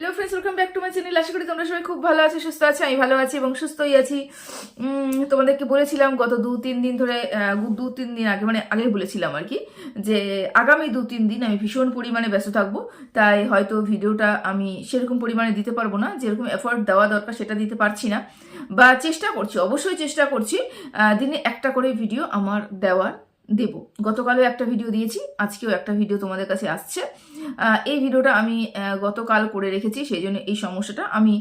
Hello friends welcome back to my channel আশা করি তোমরা সবাই খুব ভালো আছো, সুস্থ আছো, আমি ভালো আছি এবং সুস্থই আছি। তোমাদেরকে বলেছিলাম গত দু তিন দিন ধরে দু তিন দিন আগে মানে আগে বলেছিলাম আর কি, যে আগামী দু তিন দিন আমি ভীষণ পরিমাণে ব্যস্ত থাকব। তাই হয়তো ভিডিওটা আমি সেরকম পরিমাণে দিতে পারব না, যেরকম এফোর্ট দেওয়া দরকার সেটা দিতে পারছি না। বা চেষ্টা করছি, অবশ্যই চেষ্টা করছি দিনে একটা করে ভিডিও আমার দেওয়ার দেব। গতকালও একটা ভিডিও দিয়েছি, আজকেও একটা ভিডিও তোমাদের কাছে আসছে। এই ভিডিওটা আমি গতকাল করে রেখেছি, সেই জন্য এই সমস্যাটা আমি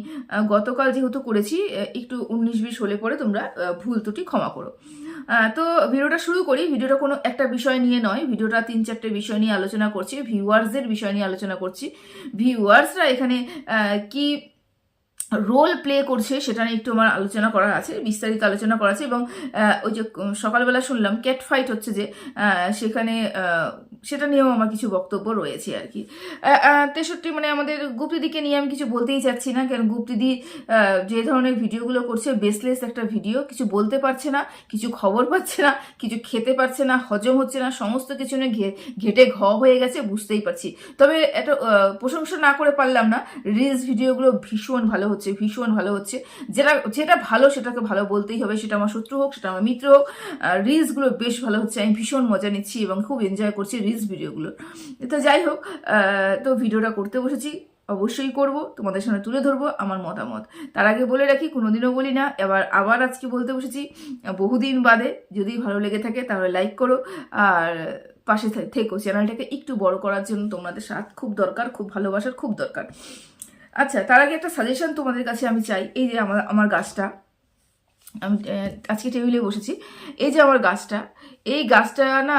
গতকাল যেহেতু করেছি একটু উনিশ বিশ হলে পরে তোমরা ভুল ত্রুটি ক্ষমা করো। তো ভিডিওটা শুরু করি ভিডিওটা কোনো একটা বিষয় নিয়ে নয় ভিডিওটা তিন চারটে বিষয় নিয়ে আলোচনা করছি ভিউয়ার্সদের বিষয় নিয়ে আলোচনা করছি। ভিউয়ার্সরা এখানে কি রোল প্লে করছে, সেটা নিয়ে একটু আমার আলোচনা করার আছে, বিস্তারিত আলোচনা করা আছে এবং ওই যে সকালবেলা শুনলাম ক্যাট ফাইট হচ্ছে যে সেখানে সেটা নিয়েও আমার কিছু বক্তব্য রয়েছে আর কি। তেষট্টি মানে আমাদের গুপ্তিদিকে নিয়ে আমি কিছু বলতেই চাচ্ছি না কারণ গুপ্তিদি যে ধরনের ভিডিওগুলো করছে বেসলেস একটা ভিডিও, কিছু বলতে পারছে না, কিছু খবর পাচ্ছে না, কিছু খেতে পারছে না, হজম হচ্ছে না, সমস্ত কিছু নিয়ে ঘেটে ঘ হয়ে গেছে, বুঝতেই পারছি। তবে এটা প্রশংসা না করে পারলাম না রিলস ভিডিওগুলো ভীষণ ভালো হচ্ছে। ভীষণ ভালো হচ্ছে। যেটা যেটা ভালো সেটাকে ভালো বলতেই হবে, সেটা আমার শত্রু হোক, সেটা আমার মিত্র হোক। রিলসগুলো বেশ ভালো হচ্ছে, আমি ভীষণ মজা নিচ্ছি এবং খুব এনজয় করছি রিলস ভিডিওগুলো। তো যাই হোক তো ভিডিওটা করতে বসেছি, অবশ্যই করব, তোমাদের সামনে তুলে ধরবো আমার মতামত। তার আগে বলে রাখি, কোনোদিনও বলি না, এবার আবার আজকে বলতে বসেছি, বহুদিন বাদে যদি ভালো লেগে থাকে তাহলে লাইক করো, আর পাশে থেকো, চ্যানেলটাকে একটু বড় করার জন্য তোমাদের সাথ খুব দরকার, খুব ভালোবাসার খুব দরকার। আচ্ছা তার আগে একটা সাজেশন তোমাদের কাছে আমি চাই। এই যে আমার আমার গাছটা। আমি আজকে টেবিলে বসেছি। এই যে আমার গাছটা, এই গাছটা না,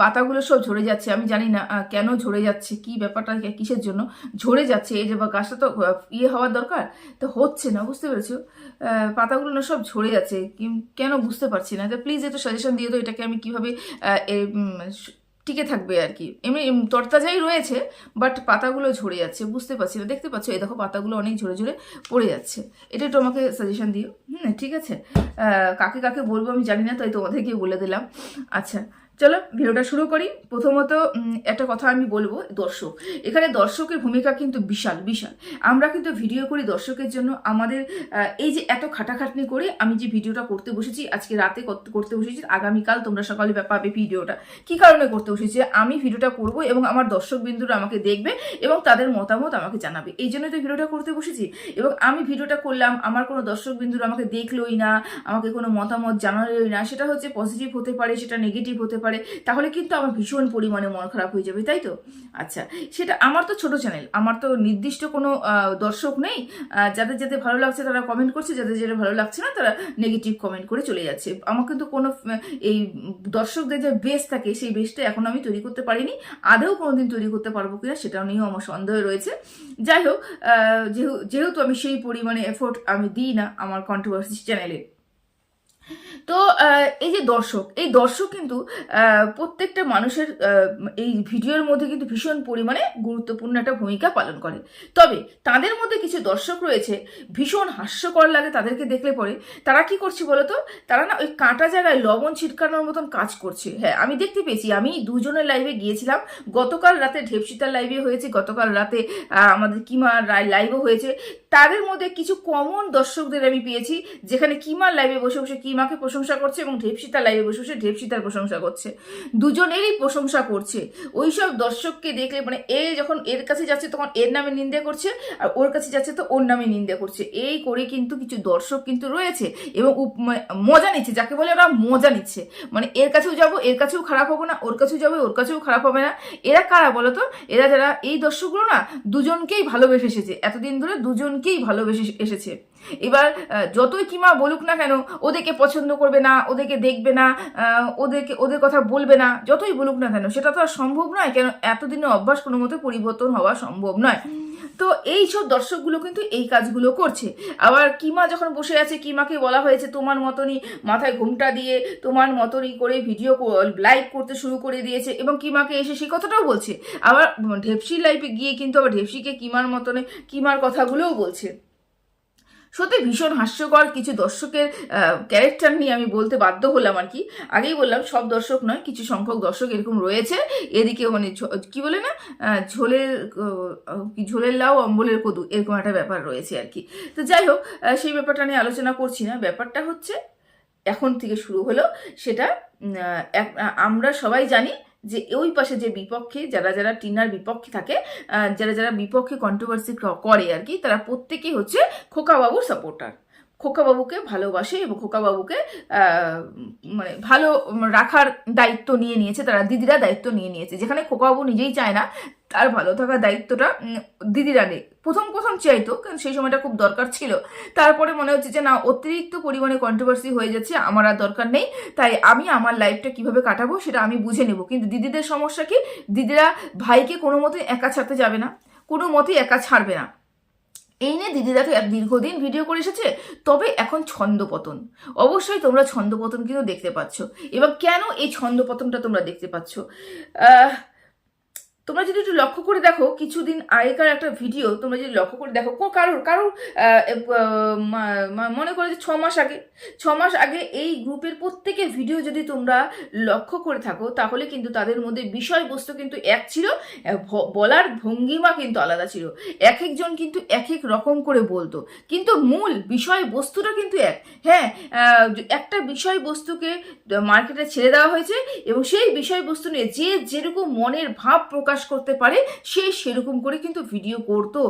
পাতাগুলো সব ঝরে যাচ্ছে। আমি জানি না কেন ঝরে যাচ্ছে, কি ব্যাপারটা কিসের জন্য ঝরে যাচ্ছে। এই যে বা গাছটা তো ইয়ে হওয়ার দরকার? তো হচ্ছে না, বুঝতে পেরেছ? পাতাগুলো না সব ঝরে যাচ্ছে। কেন বুঝতে পারছি না? তো প্লিজ একটু সাজেশন দিয়ে দাও, এটাকে আমি কীভাবে টিকে থাকবে আর কি। এমনি এম, তরতাজাই রয়েছে বাট পাতাগুলো ঝরে যাচ্ছে বুঝতে পারছি না দেখতে পাচ্ছ? এই দেখো পাতাগুলো অনেক ঝরে ঝরে পড়ে যাচ্ছে। এটা একটু আমাকে সাজেশন দিও। হুম ঠিক আছে? কাকে কাকে বলব আমি জানি না তাই তোমাদেরকে বলে দিলাম। আচ্ছা চলো ভিডিওটা শুরু করি। প্রথমত একটা কথা আমি বলব, দর্শক। এখানে দর্শকের ভূমিকা কিন্তু বিশাল বিশাল। আমরা কিন্তু ভিডিও করি দর্শকের জন্য। আমাদের এই যে এত খাটাখাটনি করে আমি যে ভিডিওটা করতে বসেছি, আজকে রাতে কর- করতে বসেছি, আগামীকাল তোমরা সকালে পাবে ভিডিওটা। কি কারণে করতে বসেছি? আমি ভিডিওটা করব এবং আমার দর্শক বিন্দুরা আমাকে দেখবে এবং তাদের মতামত আমাকে জানাবে। এই জন্যই তো ভিডিওটা করতে বসেছি। এবং আমি ভিডিওটা করলাম, আমার কোনো দর্শক বিন্দুরা আমাকে দেখলোই না, আমাকে কোনো মতামত জানালোই না। সেটা হচ্ছে পজিটিভ হতে পারে, সেটা নেগেটিভ হতে পারে। তাহলে কিন্তু আমার ভীষণ পরিমাণে মন খারাপ হয়ে যাবে, তাই তো? আচ্ছা সেটা আমার তো ছোট চ্যানেল আমার তো নির্দিষ্ট কোনো দর্শক নেই যাদের যাদের ভালো লাগছে তারা কমেন্ট করছে, যাদের যাদের ভালো লাগছে না তারা নেগেটিভ কমেন্ট করে চলে যাচ্ছে। আমার কিন্তু কোনো এই দর্শকদের যে বেস থাকে, সেই বেসটা এখন আমি তৈরি করতে পারিনি, আদৌ কোনোদিন তৈরি করতে পারব কিনা সেটা নিয়েও আমার সন্দেহ রয়েছে। যাই হোক যেহেতু আমি সেই পরিমাণে এফোর্ট আমি দিই না আমার কন্ট্রোভার্সি চ্যানেলে তো এই যে দর্শক, এই দর্শক কিন্তু প্রত্যেকটা মানুষের এই ভিডিওর মধ্যে কিন্তু ভীষণ পরিমাণে গুরুত্বপূর্ণ একটা ভূমিকা পালন করে। তবে তাদের মধ্যে কিছু দর্শক রয়েছে, ভীষণ হাস্যকর লাগে তাদেরকে দেখলে পরে। তারা কি করছে বলতো তারা না ওই কাঁটা জায়গায় লবণ ছিটকানোর মতন কাজ করছে। হ্যাঁ আমি দেখতে পেয়েছি, আমি দুজনের লাইভে গিয়েছিলাম। গতকাল রাতে ঢেপসিতার লাইভে হয়েছে, গতকাল রাতে আমাদের কিমা লাইভও হয়েছে। তাদের মধ্যে কিছু কমন দর্শকদের আমি পেয়েছি, যেখানে কিমার লাইভে বসে বসে কিমাকে প্রশংসা করছে এবং ঢেপসিতার লাইভে বসে বসে ঢেপসিতার প্রশংসা করছে। দুজনেরই প্রশংসা করছে। ওই সব দর্শককে দেখলে মানে এ যখন এর কাছে যাচ্ছে তখন এর নামে নিন্দে করছে আর ওর কাছে যাচ্ছে তো ওর নামে নিন্দে করছে। এই করে কিন্তু কিছু দর্শক কিন্তু রয়েছে এবং মানে মজা নিচ্ছে, যাকে বলে ওরা মজা নিচ্ছে। মানে এর কাছেও যাব, এর কাছেও খারাপ হব না, ওর কাছেও যাবে, ওর কাছেও খারাপ হবে না। এরা কারা বলো তো? এরা যারা এই দর্শকগুলো না দুজনকেই ভালোবেসে এসেছে। এতদিন ধরে দুজনকেই ভালোবেসে এসেছে। এবার যতই কিমা বলুক না কেন, ওদেরকে পছন্দ করবে না, ওদেরকে দেখবে না ওদেরকে, ওদের কথা বলবে না, যতই বলুক না কেন, সেটা তো আর সম্ভব নয়, কেন এতদিনের অভ্যাস কোনো মতো পরিবর্তন হওয়া সম্ভব নয়। তো এই সব দর্শকগুলো কিন্তু এই কাজগুলো করছে। আবার কিমা যখন বসে আছে, কিমাকে বলা হয়েছে, তোমার মতনই মাথায় ঘুমটা দিয়ে, তোমার মতনই করে ভিডিও লাইভ করতে শুরু করে দিয়েছে। এবং কিমাকে এসে সেই কথাটাও বলছে। আবার ঢেপসি লাইভে গিয়ে কিন্তু আবার ঢেপসিকে কিমার মতনে, কিমার কথাগুলোও বলছে। সত্যি ভীষণ হাস্যকর কিছু দর্শকের ক্যারেক্টার নিয়ে আমি বলতে বাধ্য হলাম আর কি। আগেই বললাম, সব দর্শক নয়, কিছু সংখ্যক দর্শক এরকম রয়েছে। এদিকে মানে কি বলে না? ঝোলের কি ঝোলের লাউ, অম্বলের কদু, এরকম একটা ব্যাপার রয়েছে আর কি। তো যাই হোক সেই ব্যাপারটা নিয়ে আলোচনা করছি না। ব্যাপারটা হচ্ছে, এখন থেকে শুরু হলো, সেটা আমরা সবাই জানি যে ওই পাশে যে বিপক্ষে, যারা যারা টিনার বিপক্ষে থাকে যারা যারা বিপক্ষে কন্ট্রোভার্সি করে আর কি, তারা প্রত্যেকেই হচ্ছে খোকাবাবুর সাপোর্টার খোকাবাবুকে ভালোবাসে এবং খোকাবাবুকে মানে ভালো রাখার দায়িত্ব নিয়ে নিয়েছে, তারা দিদিরা দায়িত্ব নিয়ে নিয়েছে। যেখানে খোকাবাবু নিজেই চায় না, তার ভালো থাকার দায়িত্বটা দিদিরা নেই। প্রথম প্রথম চাইতো, কারণ সেই সময়টা খুব দরকার ছিল। তারপরে মনে হচ্ছে যে, না, অতিরিক্ত পরিমাণে কন্ট্রোভার্সি হয়ে যাচ্ছে, আমার আর দরকার নেই। তাই আমি আমার লাইফটা কীভাবে কাটাবো, সেটা আমি বুঝে নেব। কিন্তু দিদিদের সমস্যা কি? দিদিরা ভাইকে কোনো মতে একা ছাড়তে যাবে না কোনো মতেই একা ছাড়বে না। এই নিয়ে দিদিরা তো দীর্ঘদিন ভিডিও করে এসেছে, তবে এখন ছন্দপতন। অবশ্যই তোমরা ছন্দপতন কিন্তু দেখতে পাচ্ছ। এবার কেন এই ছন্দপতনটা তোমরা দেখতে পাচ্ছ? তোমরা যদি একটু লক্ষ্য করে দেখো, কিছুদিন আগেকার একটা ভিডিও তোমরা যদি লক্ষ্য করে দেখো কারোর কারোর মনে করো যে ছ মাস আগে, ছ মাস আগে এই গ্রুপের প্রত্যেকের ভিডিও যদি তোমরা লক্ষ্য করে থাকো, তাহলে কিন্তু তাদের মধ্যে বিষয়বস্তু কিন্তু এক ছিল বলার ভঙ্গিমা কিন্তু আলাদা ছিল। এক একজন কিন্তু এক এক রকম করে বলতো। কিন্তু মূল বিষয়বস্তুটা কিন্তু এক। হ্যাঁ একটা বিষয়বস্তুকে মার্কেটে ছেড়ে দেওয়া হয়েছে এবং সেই বিষয়বস্তু নিয়ে যে যেরকম মনের ভাব প্রকাশ করতে পারে, সে সেরকম করে কিন্তু ভিডিও করতো।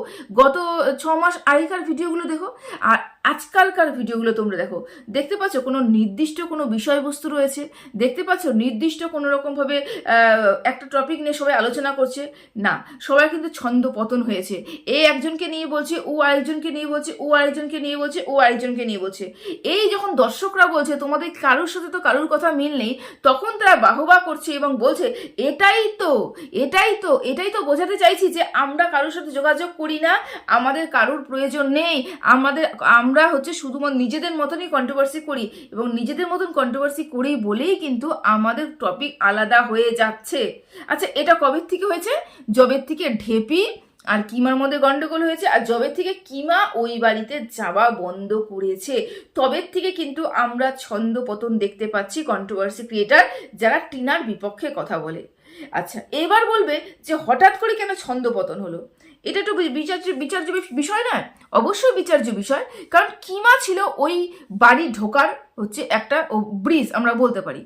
গত ছ মাস আগেকার ভিডিওগুলো দেখো, আর আজকালকার ভিডিওগুলো তোমরা দেখো। দেখতে পাচ্ছ কোনো নির্দিষ্ট কোনো বিষয়বস্তু রয়েছে? দেখতে পাচ্ছ নির্দিষ্ট কোনো রকমভাবে একটা টপিক নিয়ে সবাই আলোচনা করছে? না, সবাই কিন্তু ছন্দ পতন হয়েছে। এ একজনকে নিয়ে বলছে, ও আরেকজনকে নিয়ে বলছে, ও আরেকজনকে নিয়ে বলছে, ও আরেকজনকে নিয়ে বলছে। এই যখন দর্শকরা বলছে, তোমাদের কারোর সাথে তো কারোর কথা মিল নেই, তখন তারা বাহবা করছে এবং বলছে, এটাই তো এটাই তো এটাই তো বোঝাতে চাইছি যে আমরা কারোর সাথে যোগাযোগ করি না। আমাদের কারোর প্রয়োজন নেই। আমাদের আমরা হচ্ছে শুধুমাত্র নিজেদের মতনই কন্ট্রোভার্সি করি এবং নিজেদের মতন কন্ট্রোভার্সি করি বলেই কিন্তু আমাদের টপিক আলাদা হয়ে যাচ্ছে। আচ্ছা এটা কবের থেকে হয়েছে? জবের থেকে ঢেপি আর কিমার মধ্যে গন্ডগোল হয়েছে আর জবের থেকে কিমা ওই বাড়িতে যাওয়া বন্ধ করেছে তবের থেকে কিন্তু আমরা ছন্দ পতন দেখতে পাচ্ছি কন্ট্রোভার্সি ক্রিয়েটার যারা টিনার বিপক্ষে কথা বলে। আচ্ছা এবার বলবে যে হঠাৎ করে কেন ছন্দ পতন হলো? এটা তো বিচার্য বিচার্য বিষয় নয়, অবশ্যই বিচার্য বিষয়, কারণ কিমা ছিল ওই বাড়ি ঢোকার হচ্ছে একটা ব্রিজ আমরা বলতে পারি।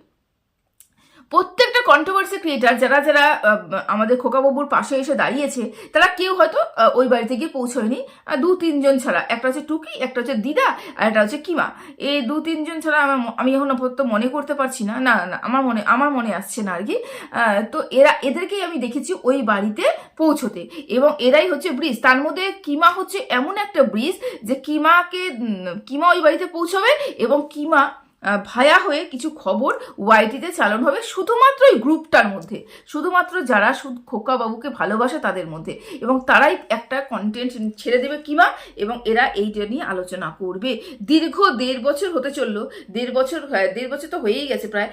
কন্ট্রোভার্সি ক্রিয়েটার যারা যারা আমাদের খোকাবাবুর পাশে এসে দাঁড়িয়েছে, তারা কেউ হয়তো ওই বাড়িতে গিয়ে পৌঁছয়নি। দু তিনজন ছাড়া। একটা হচ্ছে টুকি, একটা হচ্ছে দিদা, আর একটা হচ্ছে কিমা। এই দু তিনজন ছাড়া আমার আমি এখন আপাতত মনে করতে পারছি না। না না, আমার মনে আমার মনে আসছে না আর কি। তো এরা, এদেরকেই আমি দেখেছি ওই বাড়িতে পৌঁছতে। এবং এরাই হচ্ছে ব্রিজ। তার মধ্যে কিমা হচ্ছে এমন একটা ব্রিজ যে কিমাকে কিমা ওই বাড়িতে পৌঁছবে এবং কিমা ভায়া হয়ে কিছু খবর ওয়াইটিতে চালন হবে শুধুমাত্র এই গ্রুপটার মধ্যে। শুধুমাত্র যারা শুধু খোকা বাবুকে ভালোবাসে তাদের মধ্যে। এবং তারাই একটা কন্টেন্ট ছেড়ে দেবে কিমা এবং এরা এইটা নিয়ে আলোচনা করবে। দীর্ঘ দেড় বছর হতে চলল। দেড় বছর হয়, দেড় বছর তো হয়েই গেছে প্রায়।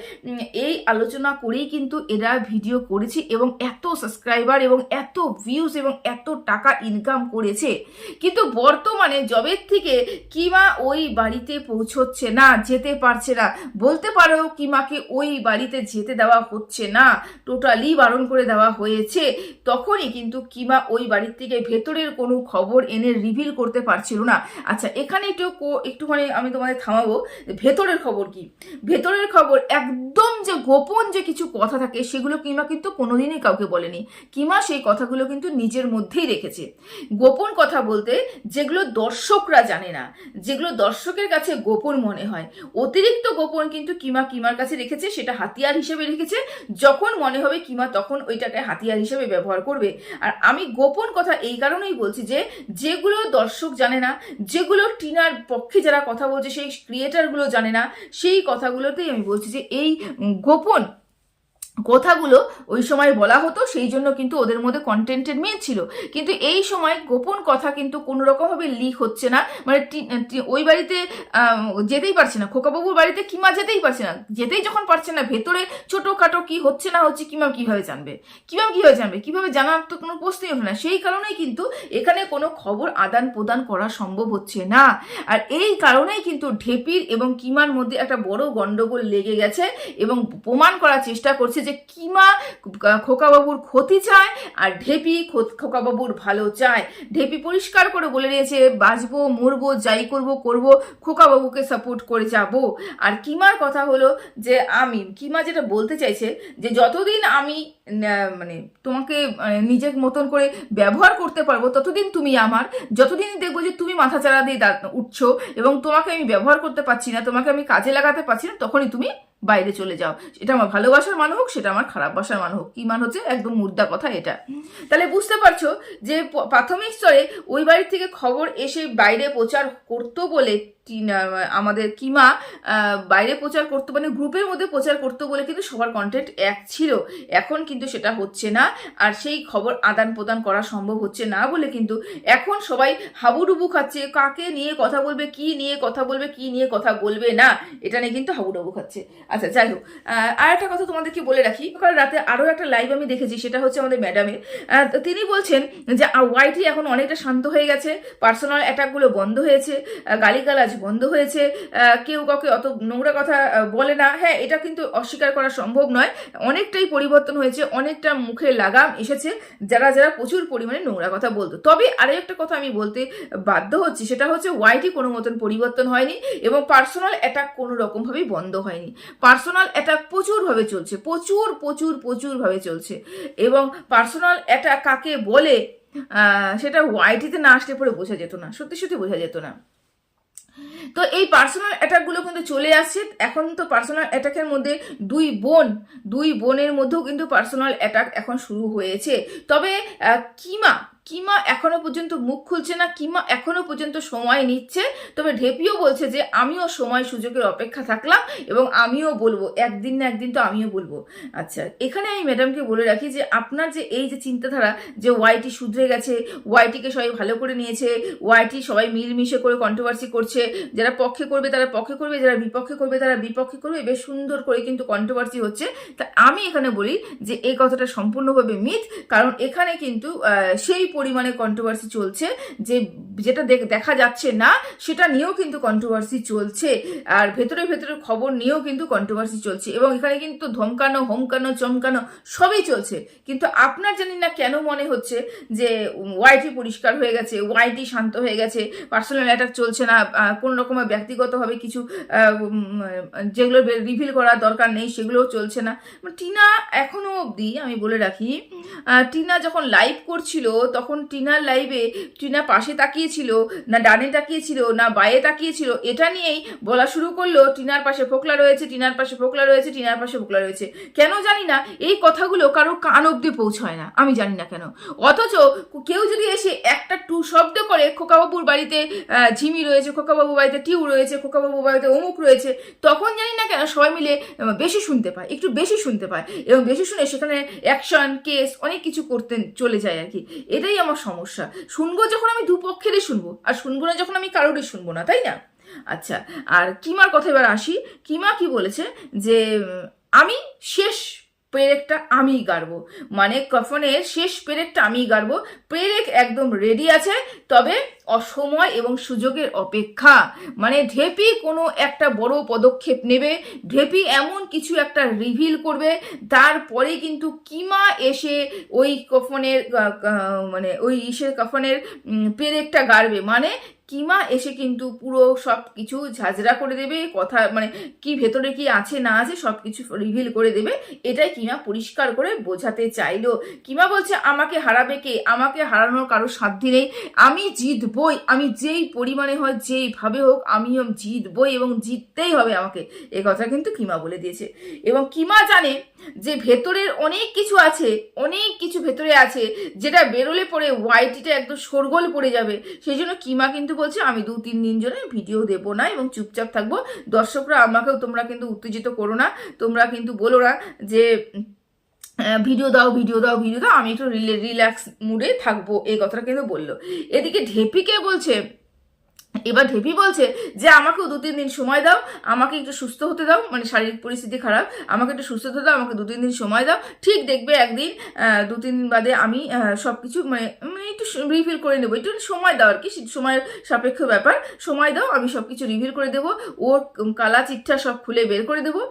এই আলোচনা করেই কিন্তু এরা ভিডিও করেছে এবং এত সাবস্ক্রাইবার এবং এত ভিউজ এবং এত টাকা ইনকাম করেছে। কিন্তু বর্তমানে জবের থেকে কিমা ওই বাড়িতে পৌঁছচ্ছে না, যেতে পারছে না বলতে পারো কিমাকে ওই বাড়িতে যেতে দেওয়া হচ্ছে না টোটালি বারণ করে দেওয়া হয়েছে। তখনই কিন্তু কিমা ওই বাড়ির থেকে ভেতরের কোনো খবর এনে রিভিল করতে পারছিল না। আচ্ছা এখানে একটু কো- একটুখানি আমি তোমাদের থামাবো। ভেতরের খবর কি? ভেতরের খবর একদম যে গোপন যে কিছু কথা থাকে, সেগুলো কিমা কিন্তু কোনোদিনই কাউকে বলেনি। কিমা সেই কথাগুলো কিন্তু নিজের মধ্যেই রেখেছে। গোপন কথা বলতে যেগুলো দর্শকরা জানে না, যেগুলো দর্শকের কাছে গোপন মনে হয় অতিরিক্ত গোপন কিন্তু কিমা কিমার কাছে রেখেছে, সেটা হাতিয়ার হিসেবে রেখেছে। যখন মনে হবে কিমা তখন ওইটাকে হাতিয়ার হিসেবে ব্যবহার করবে। আর আমি গোপন কথা এই কারণেই বলছি যে, যেগুলো দর্শক জানে না, যেগুলো টিনার পক্ষে যারা কথা বলছে, সেই ক্রিয়েটারগুলো জানে না, সেই কথাগুলোতেই আমি বলছি যে, এই গোপন কথাগুলো ওই সময় বলা হতো, সেই জন্য কিন্তু ওদের মধ্যে কন্টেন্টের মেয়ে ছিল। কিন্তু এই সময় গোপন কথা কিন্তু কোনো রকমভাবে লিক হচ্ছে না। মানে ওই বাড়িতে যেতেই পারছে না। খোকাবাবুর বাড়িতে কিমা যেতেই পারছে না। যেতেই যখন পারছে না, ভেতরে ছোটোখাটো কি হচ্ছে না হচ্ছে কিমাম কীভাবে জানবে? কিমাম কীভাবে জানবে? কীভাবে জানার তো কোনো প্রশ্নই ওঠে না। সেই কারণেই কিন্তু এখানে কোনো খবর আদান প্রদান করা সম্ভব হচ্ছে না। আর এই কারণেই কিন্তু ঢেপির এবং কিমার মধ্যে একটা বড় গণ্ডগোল লেগে গেছে এবং প্রমাণ করার চেষ্টা করছে যে কিমা খোকাবাবুর ক্ষতি চায় আর ঢেপি খোকাবাবুর ভালো চায়। ঢেপি পরিষ্কার করে বলে দিয়েছে, বাঁচবো, মরবো, যাই করব করব, খোকাবাবুকে সাপোর্ট করে যাব। আর কিমার কথা হলো যে, আমি, কিমা যেটা বলতে চাইছে যে, যতদিন আমি মানে তোমাকে নিজের মতন করে ব্যবহার করতে পারব, ততদিন তুমি আমার যতদিন দেখব যে তুমি মাথা চারা দিয়ে উঠছো এবং তোমাকে আমি ব্যবহার করতে পারছি না, তোমাকে আমি কাজে লাগাতে পারছি না, তখনই তুমি বাইরে চলে যাও। এটা আমার ভালোবাসার মান হোক, সেটা আমার খারাপ বাসার মান হোক। কী মান হচ্ছে? একদম মুদ্রা কথা এটা। তাহলে বুঝতে পারছ যে প্রাথমিক স্তরে ওই বাড়ির থেকে খবর এসে বাইরে প্রচার করতো বলে আমাদের কিমা বাইরে প্রচার করতো মানে গ্রুপের মধ্যে প্রচার করতো বলে কিন্তু সবার কন্টেন্ট এক ছিল। এখন কিন্তু সেটা হচ্ছে না, আর সেই খবর আদান প্রদান করা সম্ভব হচ্ছে না বলে কিন্তু এখন সবাই হাবুডুবু খাচ্ছে। কাকে নিয়ে কথা বলবে, কি নিয়ে কথা বলবে, কি নিয়ে কথা বলবে না, এটা নিয়ে কিন্তু হাবুডুবু খাচ্ছে। আচ্ছা যাই হোক আর একটা কথা তোমাদেরকে বলে রাখি। কাল রাতে আরও একটা লাইভ আমি দেখেছি, সেটা হচ্ছে আমাদের ম্যাডামের তিনি বলছেন যে ওয়াইটি এখন অনেকটা শান্ত হয়ে গেছে পার্সোনাল অ্যাটাকগুলো বন্ধ হয়েছে গালিগালাজ বন্ধ হয়েছে কেউ কাউকে অত নোংরা কথা বলে না। হ্যাঁ এটা কিন্তু অস্বীকার করা সম্ভব নয়। অনেকটাই পরিবর্তন হয়েছে, অনেকটা মুখে লাগাম এসেছে, যারা যারা প্রচুর পরিমাণে নোংরা কথা বলতো। তবে আরও একটা কথা আমি বলতে বাধ্য হচ্ছি, সেটা হচ্ছে ওয়াইটি কোনো মতন পরিবর্তন হয়নি এবং পার্সোনাল অ্যাটাক কোনো রকমভাবেই বন্ধ হয়নি। পার্সোনাল অ্যাটাক প্রচুরভাবে চলছে, প্রচুর প্রচুর, প্রচুরভাবে চলছে। এবং পার্সোনাল অ্যাটাক কাকে বলে সেটা ওয়াইটিতে না আসলে পরে বোঝা যেত না। সত্যি সত্যি বোঝা যেত না। তো এই পার্সোনাল অ্যাটাকগুলো কিন্তু চলে আসছে। এখন তো পার্সোনাল অ্যাটাকের মধ্যে দুই বোন, দুই বোনের মধ্যেও কিন্তু পার্সোনাল অ্যাটাক এখন শুরু হয়েছে। তবে কিমা কিমা এখনও পর্যন্ত মুখ খুলছে না, কিমা এখনও পর্যন্ত সময় নিচ্ছে। তবে ঢেপিও বলছে যে, আমিও সময় সুযোগের অপেক্ষা থাকলাম এবং আমিও বলব, একদিন না একদিন তো আমিও বলব। আচ্ছা এখানে আমি ম্যাডামকে বলে রাখি যে, আপনার যে এই যে চিন্তাধারা যে ওয়াইটি শুধরে গেছে ওয়াইটিকে সবাই ভালো করে নিয়েছে ওয়াইটি সবাই মিলমিশে করে কন্ট্রোভার্সি করছে, যারা পক্ষে করবে তারা পক্ষে করবে, যারা বিপক্ষে করবে তারা বিপক্ষে করবে, বেশ সুন্দর করে কিন্তু কন্ট্রোভার্সি হচ্ছে। তা আমি এখানে বলি যে, এই কথাটা সম্পূর্ণভাবে মিথ, কারণ এখানে কিন্তু সেই পরিমাণে কন্ট্রোভার্সি চলছে, যে যেটা দেখ- যাচ্ছে না, সেটা নিয়েও কিন্তু কন্ট্রোভার্সি চলছে, আর ভেতরে ভেতরে খবর নিয়েও কিন্তু কন্ট্রোভার্সি চলছে, এবং এখানে কিন্তু ধমকানো, হোমকানো, চমকানো সবই চলছে। কিন্তু আপনার জানি না কেন মনে হচ্ছে যে ওয়াইটি পরিষ্কার হয়ে গেছে ওয়াইটি শান্ত হয়ে গেছে পার্সোনাল অ্যাটাক চলছে না কোনো রকমের ব্যক্তিগতভাবে কিছু যেগুলো রিভিল করার দরকার নেই, সেগুলোও চলছে না। টিনা এখনও অবধি, আমি বলে রাখি টিনা যখন লাইভ করছিল, তখন টিনার লাইভে টিনা পাশে তাকিয়েছিল, না ডানে তাকিয়েছিল, না বায়ে তাকিয়েছিল, এটা নিয়েই বলা শুরু করল, টিনার পাশে ফোকলা রয়েছে, টিনার পাশে ফোকলা রয়েছে, টিনার পাশে ফোকলা রয়েছে। কেন জানি না, এই কথাগুলো কারও কান অব্দি পৌঁছায় না, আমি জানি না কেন। অথচ কেউ যদি এসে একটা টু শব্দ করে, খোকাবাবুর বাড়িতে ঝিমি রয়েছে, খোকাবাবুর বাড়িতে টিউ রয়েছে, খোকাবাবুর বাড়িতে অমুক রয়েছে, তখন জানি না কেন সবাই মিলে বেশি শুনতে পায়, একটু বেশি শুনতে পায়। এবং বেশি শুনে সেখানে অ্যাকশন, কেস, অনেক কিছু করতে চলে যায় আর কি। এটাই আমার সমস্যা। শুনব যখন আমি দুপক্ষেরই শুনব, আর শুনব না যখন আমি কারোরই শুনব না, তাই না? আচ্ছা আর কিমার কথা এবার আসি। কিমা কি বলেছে যে, আমি শেষ পেরেকটা আমি গাড়বো। মানে কফনের শেষ পেরেকটা আমি গাড়ব। পেরেক একদম রেডি আছে, তবে অসময় এবং সুযোগের অপেক্ষা। মানে ঢেপি কোনো একটা বড় পদক্ষেপ নেবে, ঢেপি এমন কিছু একটা রিভিল করবে, তারপরে কিন্তু কিমা এসে ওই কফনের মানে ওই ইসের কফনের পেরেকটা গাড়বে। মানে কিমা এসে কিন্তু পুরো সব কিছু ঝাঁঝরা করে দেবে, কথা মানে কি ভেতরে কি আছে, না আছে সব কিছু রিভিল করে দেবে। এটাই কিমা পরিষ্কার করে বোঝাতে চাইলো। কিমা বলছে, আমাকে হারাবে কে? আমাকে হারানোর কারও সাধ্যি নেই। আমি জিতবই, আমি যেই পরিমাণে হয় যেইভাবে হোক, আমিও জিতবই এবং জিততেই হবে আমাকে। এ কথা কিন্তু কিমা বলে দিয়েছে। এবং কিমা জানে যে ভেতরের অনেক কিছু আছে, অনেক কিছু ভেতরে আছে, যেটা বেরোলে পরে ওয়াইটিটা একদম শোরগোল পড়ে যাবে। সেই জন্য কিমা কিন্তু বলছে, আমি দু তিন দিন জন্য ভিডিও দেবো না এবং চুপচাপ থাকব। দর্শকরা আমাকেও তোমরা কিন্তু উত্তেজিত করো না। তোমরা কিন্তু বলো না যে ভিডিও দাও ভিডিও দাও ভিডিও দাও, আমি একটু রিল্যাক্স মুডে থাকব, এই কথাটা কিন্তু বলল। এদিকে ঢেপিকে বলছে এবার ঢেপি বলছে যে আমাকেও দু তিন দিন সময় দাও, আমাকে একটু সুস্থ হতে দাও মানে শারীরিক পরিস্থিতি খারাপ, আমাকে একটু সুস্থ হতে দাও, আমাকে দু তিন দিন সময় দাও। ঠিক দেখবে একদিন দু তিন দিন বাদে আমি সব কিছু মানে একটু রিভিল করে নেব। একটু সময় দাও আর কি সময়ের সাপেক্ষ ব্যাপার। সময় দাও, আমি সব কিছু রিভিল করে দেবো, ওর কালা চিঠা সব খুলে বের করে দেবো।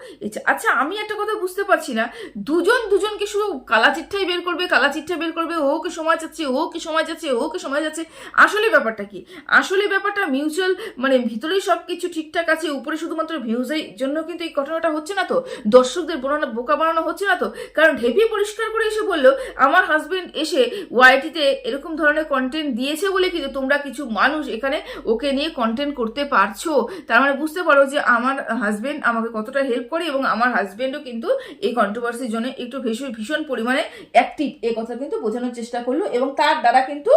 আচ্ছা আমি একটা কথা বুঝতে পারছি না। দুজন দুজনকে শুধু কালা চিঠ্ঠাই বের করবে, কালা চিঠ্ঠা বের করবে, ও কি সময় চাচ্ছে, ও কি সময় চাচ্ছে, ও কি সময় যাচ্ছে আসলে ব্যাপারটা কি? আসলে ব্যাপারটা মিউচুয়াল মানে ভিতরেই সব কিছু ঠিকঠাক আছে, উপরে শুধুমাত্র ভিউজের জন্য কিন্তু এই ঘটনাটা হচ্ছে না তো? দর্শকদের বোনানো বোকা বানানো হচ্ছে না তো? কারণ ঢেপি পরিষ্কার করে এসে বলল, আমার হাজবেন্ড এসে ওয়াইটিতে এরকম ধরনের কন্টেন্ট দিয়েছে বলে কিন্তু তোমরা কিছু মানুষ এখানে ওকে নিয়ে কন্টেন্ট করতে পারছ। তার মানে বুঝতে পারো যে আমার হাজবেন্ড আমাকে কতটা হেল্প করে এবং আমার হাজবেন্ডও কিন্তু এই কন্ট্রোভার্সির জন্য একটু ভীষণ ভীষণ পরিমাণে অ্যাক্টিভ এ কথা কিন্তু বোঝানোর চেষ্টা করল এবং তার দ্বারা কিন্তু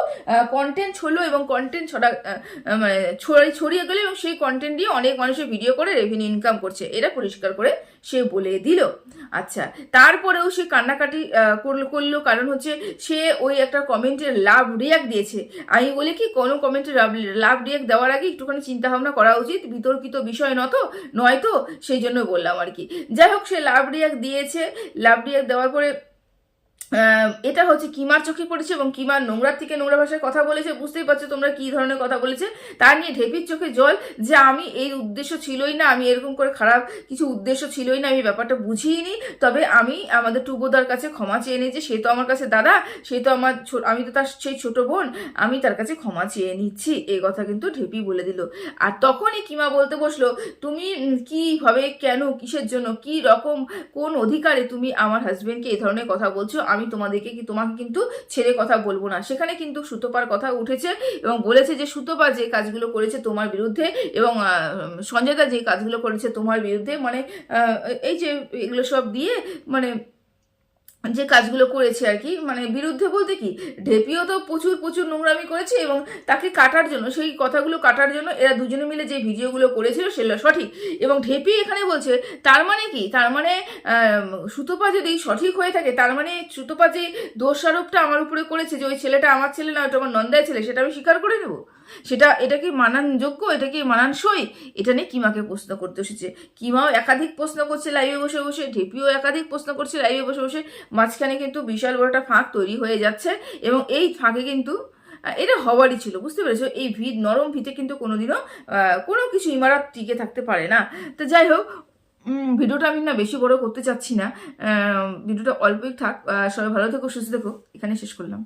কন্টেন্ট ছড়লো এবং কন্টেন্ট ছড়া মানে ছড়াই ছড়িয়ে গেলো এবং সেই কন্টেন্ট দিয়ে অনেক মানুষের ভিডিও করে রেভিনিউ ইনকাম করছে। এটা পরিষ্কার করে সে বলে দিল। আচ্ছা তারপরেও সে কান্নাকাটি করল করল। কারণ হচ্ছে সে ওই একটা কমেন্টের লাভ রিয়াক্ট দিয়েছে। আমি বলি কি, কোনো কমেন্টের লাভ রিয়াক্ট দেওয়ার আগে একটুখানি চিন্তা ভাবনা করা উচিত। বিতর্কিত বিষয় নত নয় তো সেই জন্য বললাম আর কি। যাই হোক, সে লাভ রিয়াক্ট দিয়েছে। লাভ রিয়াক্ট দেওয়ার পরে এটা হচ্ছে কিমার চোখে পড়েছে এবং কিমার নোংরার থেকে নোংরা ভাষায় কথা বলেছে, বুঝতেই পারছ তোমরা কি ধরনের কথা বলেছে। তা নিয়ে ঢেপির চোখে জল যে আমি এই উদ্দেশ্য ছিলই না, আমি এরকম করে খারাপ কিছু উদ্দেশ্য ছিলই না, আমি ব্যাপারটা বুঝিনি তবে আমি আমাদের টুবোদার কাছে ক্ষমা চেয়ে নিয়েছি, সে তো আমার কাছে দাদা, সে তো আমার আমি তো তার সেই ছোট বোন, আমি তার কাছে ক্ষমা চেয়ে নিচ্ছি, এই কথা কিন্তু ঢেপি বলে দিল। আর তখনই কিমা বলতে বসল, তুমি কীভাবে কেন, কিসের জন্য, কি রকম, কোন অধিকারে তুমি আমার হাজব্যান্ডকে এই ধরনের কথা বলছো? আমি তোমাদেরকে কি, তোমাকে কিন্তু ছেড়ে কথা বলব না। সেখানে কিন্তু সুতোপার কথা উঠেছে এবং বলেছে যে সুতোপা যে কাজগুলো করেছে তোমার বিরুদ্ধে এবং সঞ্জয়দা সঞ্জয় যে কাজগুলো করেছে তোমার বিরুদ্ধে মানে এই যে এগুলো সব দিয়ে মানে যে কাজগুলো করেছে আর কি মানে বিরুদ্ধে বলতে কি, ঢেপিও তো প্রচুর প্রচুর নোংরামি করেছে এবং তাকে কাটার জন্য, সেই কথাগুলো কাটার জন্য এরা দুজনে মিলে যে ভিডিওগুলো করেছিল সেগুলো সঠিক। এবং ঢেপি এখানে বলছে, তার মানে কি? তার মানে সুতপা যদি সঠিক হয়ে থাকে, তার মানে সুতপা যে দোষারোপটা আমার উপরে করেছে, যে ওই ছেলেটা আমার ছেলে না, ওটা আমার নন্দায় ছেলে, সেটা আমি স্বীকার করে নেব? সেটা, এটা কি মানানযোগ্য? এটা কি মানানসই? এটা নিয়ে কিমাকে প্রশ্ন করতে এসেছে। কিমাও একাধিক প্রশ্ন করছে লাইভে বসে বসে, ঢেপিও একাধিক প্রশ্ন করছে লাইভে বসে বসে। মাঝখানে কিন্তু বিশাল বড় একটা ফাঁক তৈরি হয়ে যাচ্ছে এবং এই ফাঁকে কিন্তু এটা হওয়ারই ছিল, বুঝতে পেরেছ? এই ভিত নরম ভিতে কিন্তু কোনোদিনও কোনো কিছু ইমারত টিকে থাকতে পারে না। তো যাই হোক ভিডিওটা আমি না বেশি বড় করতে চাচ্ছি না। ভিডিওটা অল্পই থাক। সবাই ভালো থেকো, সুস্থ থেকো। এখানে শেষ করলাম।